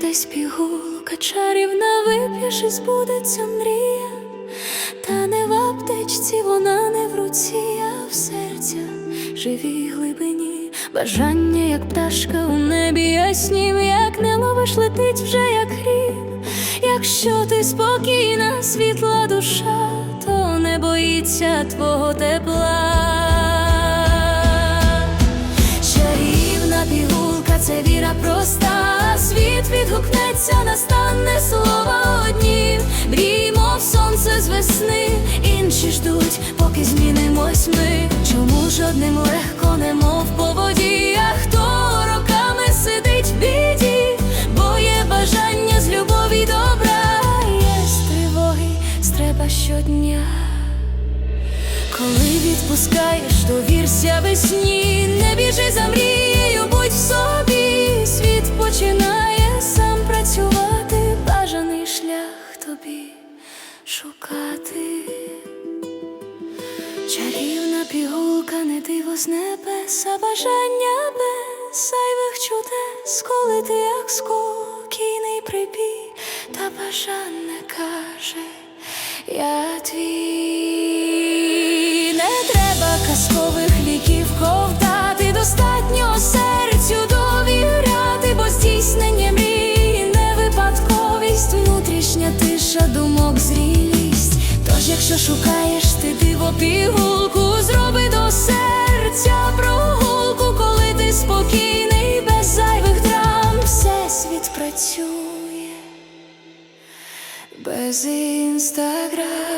десь пігулка чарівна вип'єш і збудеться мрія, та не в аптечці, вона не в руці, а в серця живій глибині. Бажання, як пташка у небі яснім, як не ловиш, летить вже як грім. Якщо ти спокійна, світла душа, то не боїться твого тепла. Чарівна пігулка, це віра проста, світ відгукнеться, настане слова одні, Мрій, мов сонце з весни, інші ждуть, поки змінимось ми. Чому ж одним легко, немов по воді, а хто роками сидить в біді, бо є бажання з любові добра, є з тривоги, стреба щодня. Коли відпускаєш, довірся весні, не біжи за мрією, шукати. Чарівна пігулка, не диво з небес, а бажання без зайвих чудес, коли ти як спокійний прибій, та бажане каже, я твій не треба казкових ліків якщо шукаєш ти диво пігулку, зроби до серця прогулку, коли ти спокійний, без зайвих драм, всесвіт працює без інстаграм.